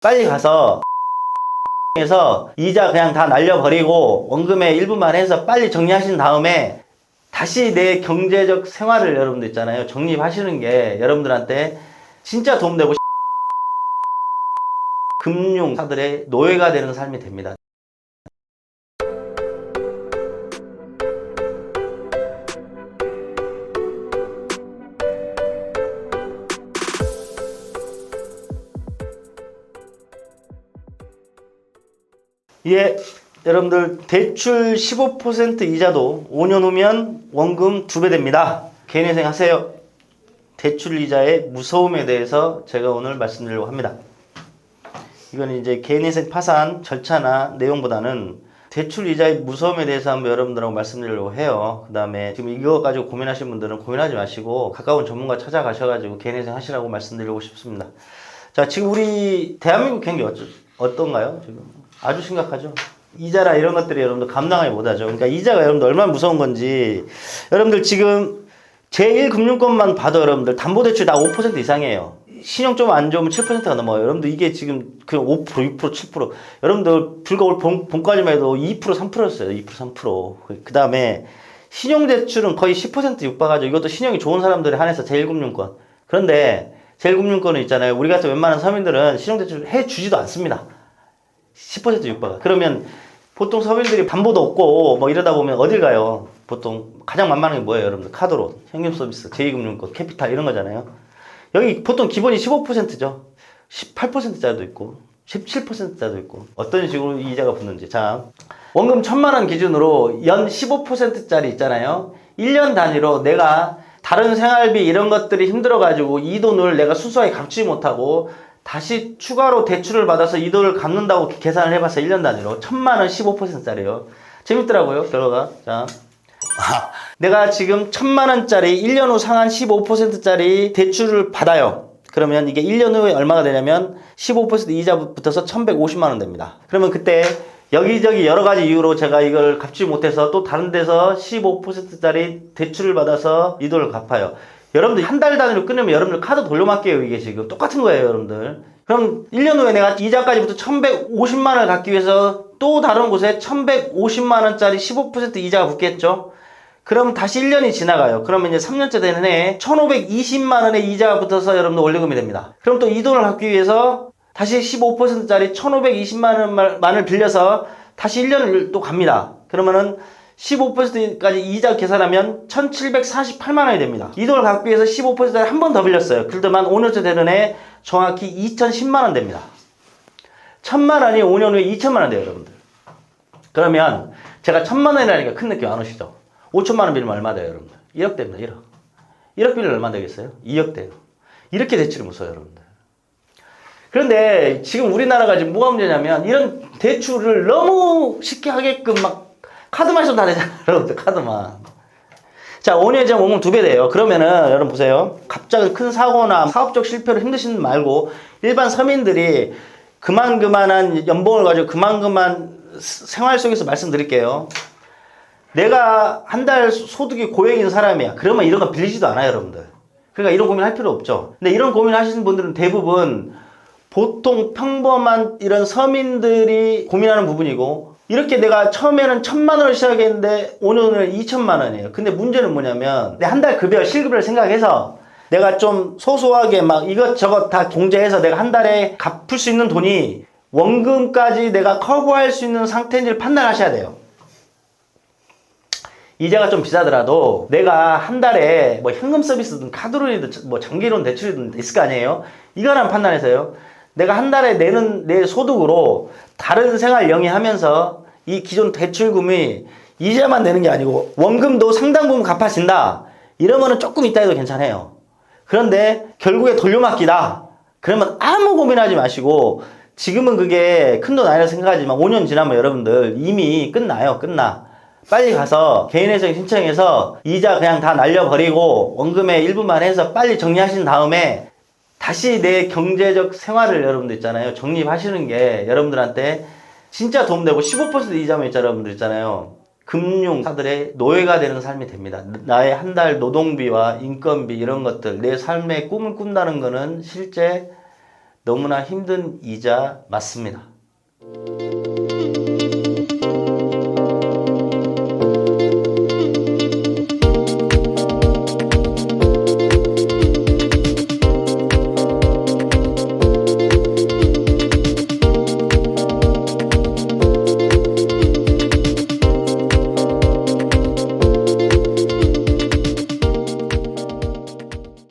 빨리 가서 에서 이자 그냥 다 날려버리고 원금의 일부만 해서 빨리 정리하신 다음에 다시 내 경제적 생활을 여러분들 있잖아요. 정립하시는 게 여러분들한테 진짜 도움되고 금융사들의 노예가 되는 삶이 됩니다. 예, 여러분들 대출 15% 이자도 5년 후면 원금 2배 됩니다. 개인회생 하세요. 대출 이자의 무서움에 대해서 제가 오늘 말씀드리려고 합니다. 이건 이제 개인회생 파산 절차나 내용보다는 대출 이자의 무서움에 대해서 한번 여러분들하고 말씀드리려고 해요. 그 다음에 지금 이거 가지고 고민하시는 분들은 고민하지 마시고 가까운 전문가 찾아가셔가지고 개인회생 하시라고 말씀드리고 싶습니다. 자, 지금 우리 대한민국 경기 어쩌, 어떤가요? 지금 아주 심각하죠. 이자라 이런 것들이 여러분들 감당하지 못하죠. 그러니까 이자가 여러분들 얼마나 무서운 건지 여러분들 지금 제1금융권만 봐도 여러분들 담보대출 다 5% 이상이에요. 신용 좀 안 좋으면 7%가 넘어요. 여러분들 이게 지금 그냥 5%, 6%, 7%. 여러분들 불과 올 봄, 봄까지만 해도 2%, 3%였어요. 2%, 3%. 그 다음에 신용대출은 거의 10% 육박하죠. 이것도 신용이 좋은 사람들에 한해서 제1금융권. 그런데 제1금융권은 있잖아요. 우리 같은 웬만한 서민들은 신용대출 해 주지도 않습니다. 10% 육박. 그러면 보통 서민들이 담보도 없고 뭐 이러다 보면 어딜 가요? 보통 가장 만만한 게 뭐예요, 여러분들? 카드로, 현금 서비스, 제2금융권, 캐피탈 이런 거잖아요. 여기 보통 기본이 15%죠. 18%짜리도 있고 17%짜리도 있고 어떤 식으로 이자가 붙는지. 자, 원금 천만 원 기준으로 연 15%짜리 있잖아요. 1년 단위로 내가 다른 생활비 이런 것들이 힘들어가지고 이 돈을 내가 순수하게 갚지 못하고 다시 추가로 대출을 받아서 이 돈을 갚는다고 계산을 해봤어요. 1년 단위로. 천만 원 15%짜리요. 재밌더라고요, 결과가. 자. 아, 내가 지금 천만 원짜리 1년 후 상한 15%짜리 대출을 받아요. 그러면 이게 1년 후에 얼마가 되냐면 15% 이자 붙어서 1150만 원 됩니다. 그러면 그때 여기저기 여러 가지 이유로 제가 이걸 갚지 못해서 또 다른 데서 15%짜리 대출을 받아서 이 돈을 갚아요. 여러분들 한 달 단위로 끊으면 여러분들 카드 돌려막게요 이게 지금 똑같은 거예요 여러분들. 그럼 1년 후에 내가 이자까지부터 1150만 원을 갚기 위해서 또 다른 곳에 1150만 원짜리 15% 이자가 붙겠죠. 그럼 다시 1년이 지나가요. 그러면 이제 3년째 되는 해에 1520만 원의 이자가 붙어서 여러분들 원리금이 됩니다. 그럼 또 이 돈을 갚기 위해서 다시 15%짜리 1520만 원만을 빌려서 다시 1년을 또 갑니다. 그러면은 15%까지 이자 계산하면 1748만 원이 됩니다. 이 돈을 갚기 위해서 15%짜리 한 번 더 빌렸어요. 그러더만 5년째 되는 해 정확히 2010만 원 됩니다. 1000만 원이 5년 후에 2000만 원 돼요, 여러분들. 그러면 제가 1000만 원이라니까 큰 느낌 안 오시죠? 5천만 원 빌리면 얼마 돼요, 여러분들? 1억 됩니다, 1억. 1억 빌리면 얼마 되겠어요? 2억 돼요. 이렇게 대출이 무서워요, 여러분들. 그런데 지금 우리나라가 지금 뭐가 문제냐면 이런 대출을 너무 쉽게 하게끔 막 카드만 써도 다 되잖아요, 여러분들, 카드만. 자, 5년 전 원금 두배 돼요. 그러면은, 여러분 보세요. 갑자기 큰 사고나 사업적 실패로 힘드신 분 말고, 일반 서민들이 그만 그만한 연봉을 가지고 그만 그만 생활 속에서 말씀드릴게요. 내가 한 달 소득이 고액인 사람이야. 그러면 이런 거 빌리지도 않아요, 여러분들. 그러니까 이런 고민 할 필요 없죠. 근데 이런 고민 하시는 분들은 대부분 보통 평범한 이런 서민들이 고민하는 부분이고, 이렇게 내가 처음에는 천만 원을 시작했는데 5년 후에 2천만 원이에요. 근데 문제는 뭐냐면 내 한 달 급여, 실급을 생각해서 내가 좀 소소하게 막 이것저것 다 공제해서 내가 한 달에 갚을 수 있는 돈이 원금까지 내가 커버할 수 있는 상태인지를 판단하셔야 돼요. 이자가 좀 비싸더라도 내가 한 달에 뭐 현금 서비스든 카드로든 뭐 장기론 대출이든 있을 거 아니에요? 이거랑 판단해서요. 내가 한 달에 내는 내 소득으로 다른 생활 영위하면서 이 기존 대출금이 이자만 내는 게 아니고 원금도 상당 부분 갚아진다. 이러면은 조금 있다 해도 괜찮아요. 그런데 결국에 돌려막기다. 그러면 아무 고민하지 마시고 지금은 그게 큰 돈 아니라 생각하지만 5년 지나면 여러분들 이미 끝나요. 끝나. 빨리 가서 개인회생 신청해서 이자 그냥 다 날려버리고 원금의 일부만 해서 빨리 정리하신 다음에 다시 내 경제적 생활을 여러분들 있잖아요. 정립하시는 게 여러분들한테 진짜 도움되고 15% 이자면 있잖아요. 여러분들 있잖아요. 금융사들의 노예가 되는 삶이 됩니다. 나의 한 달 노동비와 인건비 이런 것들, 내 삶의 꿈을 꾼다는 거는 실제 너무나 힘든 이자 맞습니다.